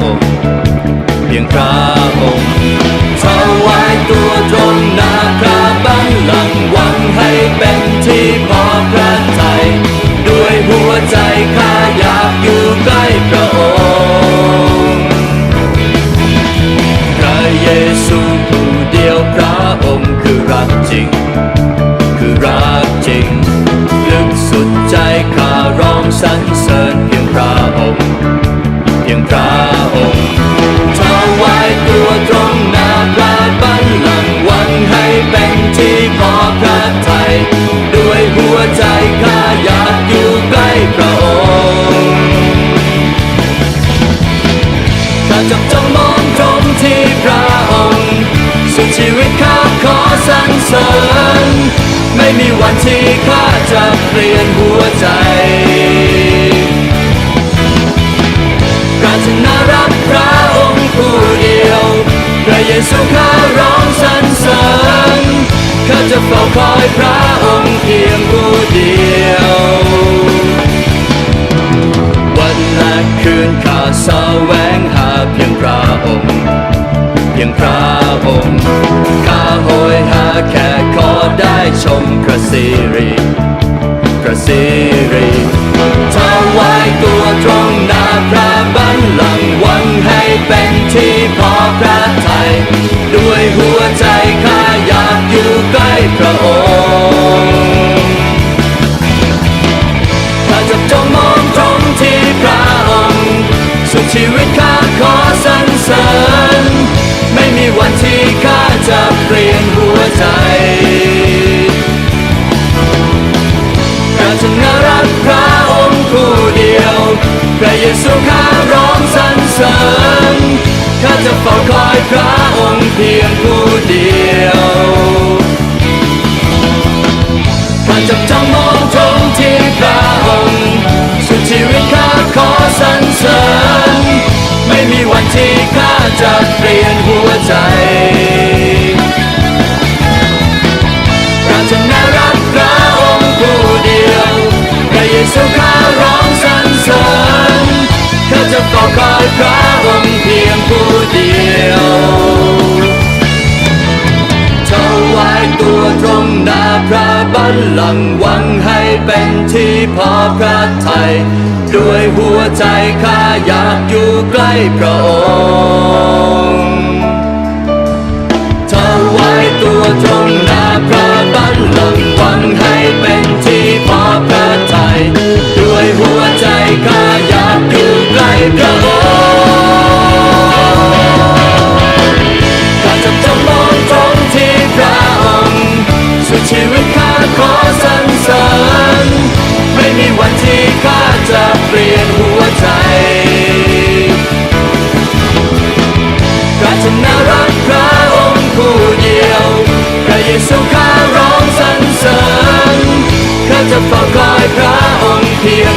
องค์เพียงพระองค์ถวายตัวตรงนาคาบันลังหวังให้เป็นที่พอพระไทยด้วยหัวใจข้าอยากอยู่ใกล้พระองค์ พระเยซูผู้เดียวพระองค์คือรักจริง คือรักจริง ลึกสุดใจข้าร้องสรรเสริญ จับจ้องมองตรงที่พระองค์สุดชีวิตข้าขอสรรเสริญ ไม่มีวันที่ข้าจะเปลี่ยนหัวใจปรารถนารักพระองค์ผู้เดียวพระเยซูข้าร้องสรรเสริญข้าจะเฝ้าคอยพระองค์เพียงผู้เดียว วันและคืนข้าแสวงหา ระองค์เพียงพระองค์ข้าโหยหาแค่ขอได้ชมพระสิริพระสิริถวายตัวตรงหน้าพระบัลลังก์หวังให้เป็นที่พอพระทัยด้วยหัวใจข้าอยากอยู่ใกล้พระองค์ข้าจับจ้องมองตรงที่พระองค์สุดชีวิต พียงผู้เดียวข้าจับจ้อง ระบัลลังก์หวังให้เป็นที่พอพระทัยด้วยหัวใจข้าอยากอยู่ใกล้พระองค์ถวายตัวตรงหน้าพระบัลลังก์หวังให้เป็นที่พอพระทัยด้วยหัวใจข้าอยากอยู่ใกล้พระา